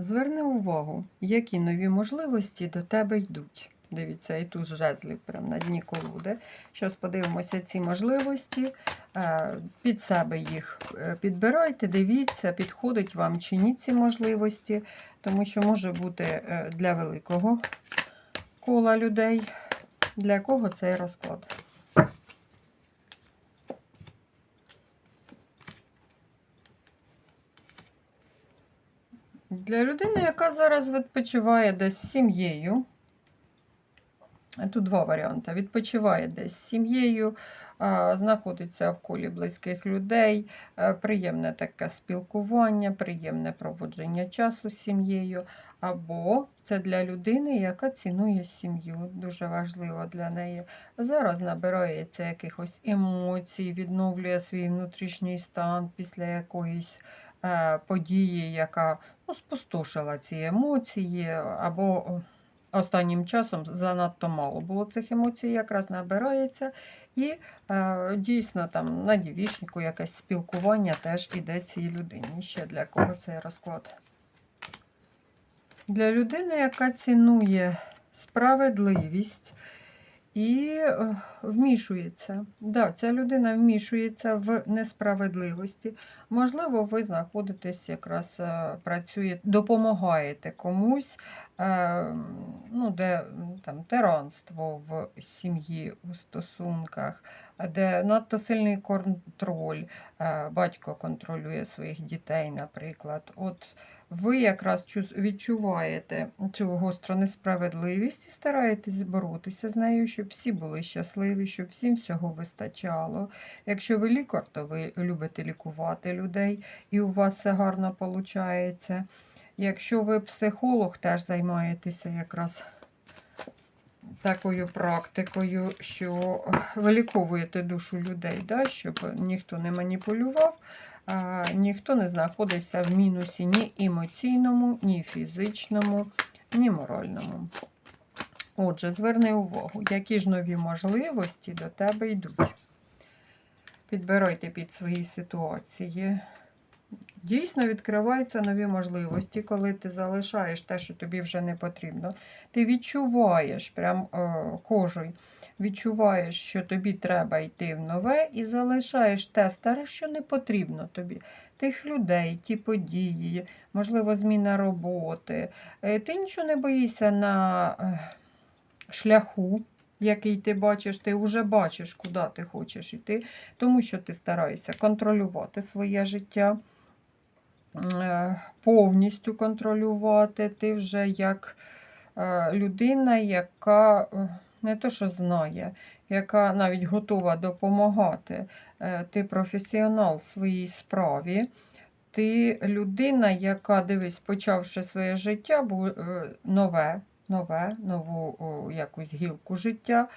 Зверни увагу, які нові можливості до тебе йдуть. Дивіться, і тут жезлів прямо на дні колоди. Зараз подивимося ці можливості. Е, Під себе їх е, підбирайте, дивіться, підходить вам чи ні ці можливості, тому що може бути е, для великого кола людей. Для кого цей розклад? Для людини, яка зараз відпочиває десь з сім'єю. Тут два варіанти. Відпочиває десь з сім'єю, знаходиться в колі близьких людей, е, приємне таке спілкування, приємне проводження часу з сім'єю. Або це для людини, яка цінує сім'ю. Дуже важливо для неї. Зараз набирається якихось емоцій, відновлює свій внутрішній стан після якоїсь е, події, яка ну, спустошила ці емоції, або останнім часом занадто мало було цих емоцій, якраз набирається. І е, дійсно там на дівішнику якесь спілкування теж іде цій людині. Ще для кого цей розклад? Для людини, яка цінує справедливість і е, вмішується. Да, ця людина вмішується в несправедливості. Можливо, ви знаходитесь якраз е, працюєте, допомагаєте комусь, е, ну, де там тиранство в сім'ї, у стосунках, де надто сильний контроль, батько контролює своїх дітей, наприклад. От ви якраз відчуваєте цю гостру несправедливість і стараєтесь боротися з нею, щоб всі були щасливі, щоб всім всього вистачало. Якщо ви лікар, то ви любите лікувати людей, і у вас все гарно виходить. Якщо ви психолог, теж займаєтеся якраз такою практикою, що виліковуєте душу людей, да, щоб ніхто не маніпулював, а, ніхто не знаходився в мінусі ні емоційному, ні фізичному, ні моральному. Отже, зверни увагу, які ж нові можливості до тебе йдуть. Підбирайте під свої ситуації. Дійсно відкриваються нові можливості, коли ти залишаєш те, що тобі вже не потрібно. Ти відчуваєш прям е, кожею, відчуваєш, що тобі треба йти в нове, і залишаєш те старе, що не потрібно тобі. Тих людей, ті події, можливо, зміна роботи. Е, Ти нічого не боїшся на е, шляху, який ти бачиш, ти вже бачиш, куди ти хочеш йти, тому що ти стараєшся контролювати своє життя повністю контролювати. Ти вже як е, людина, яка е, не то, що знає, яка навіть готова допомагати. Е, Ти професіонал в своїй справі. Ти людина, яка, дивись, почавши своє життя, нове, нове, нову якусь гілку життя,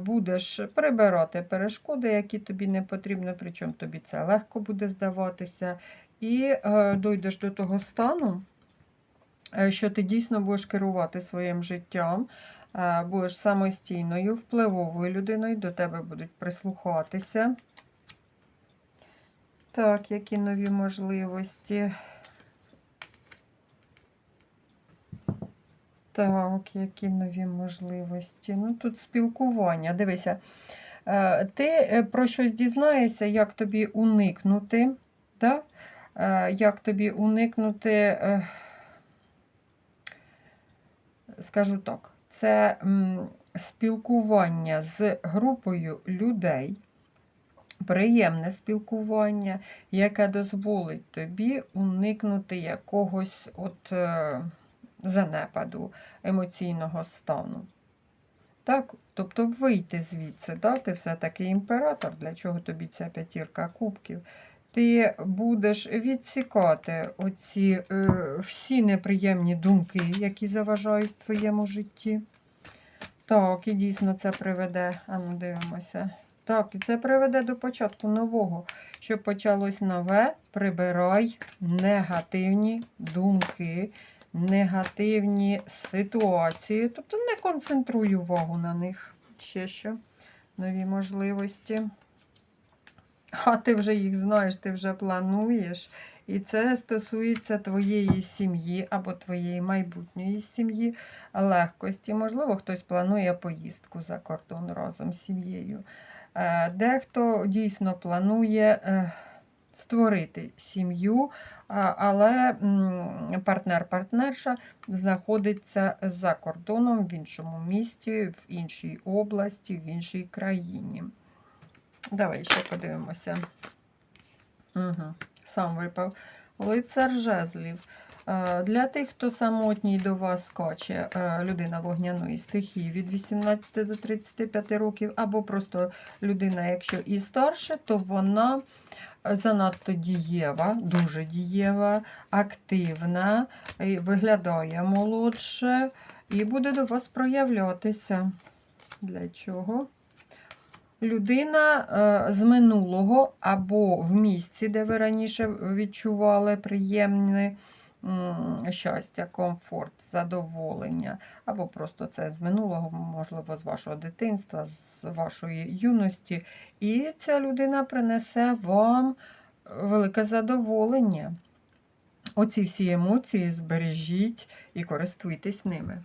будеш прибирати перешкоди, які тобі не потрібно, причому тобі це легко буде здаватися. І е, дойдеш до того стану, е, що ти дійсно будеш керувати своїм життям, е, будеш самостійною, впливовою людиною, до тебе будуть прислухатися. Так, які нові можливості. Так, які нові можливості. Ну, тут спілкування. Дивися, ти про щось дізнаєшся, як тобі уникнути, да? Е, як тобі уникнути, е, скажу так, це спілкування з групою людей, приємне спілкування, яке дозволить тобі уникнути якогось от. е, занепаду емоційного стану. Так, тобто вийти звідси, да? ти все-таки імператор, для чого тобі ця п'ятірка кубків. Ти будеш відсікати оці е, всі неприємні думки, які заважають в твоєму житті. Так, і дійсно це приведе, а ну дивимося. Так, і це приведе до початку нового. Щоб почалось нове, прибирай негативні думки, негативні ситуації. Тобто не концентруй увагу на них. Ще що. Нові можливості. А ти вже їх знаєш, ти вже плануєш І це стосується твоєї сім'ї або твоєї майбутньої сім'ї, легкості. Можливо, хтось планує поїздку за кордон разом з сім'єю. Е, Дехто дійсно планує е, створити сім'ю, але партнер-партнерша знаходиться за кордоном в іншому місті, в іншій області, в іншій країні. Давай ще подивимося. Угу. Сам випав. Лицар жезлів. Е, Для тих, хто самотній до вас скаче, е, людина вогняної стихії від 18 до 35 років, або просто людина, якщо і старше, то вона е, занадто дієва, дуже дієва, активна, виглядає молодше і буде до вас проявлятися. Для чого? Людина е, з минулого або в місці, де ви раніше відчували приємне щастя, комфорт, задоволення, або просто це з минулого, можливо, з вашого дитинства, з вашої юності. І ця людина принесе вам велике задоволення. Оці всі емоції збережіть і користуйтесь ними.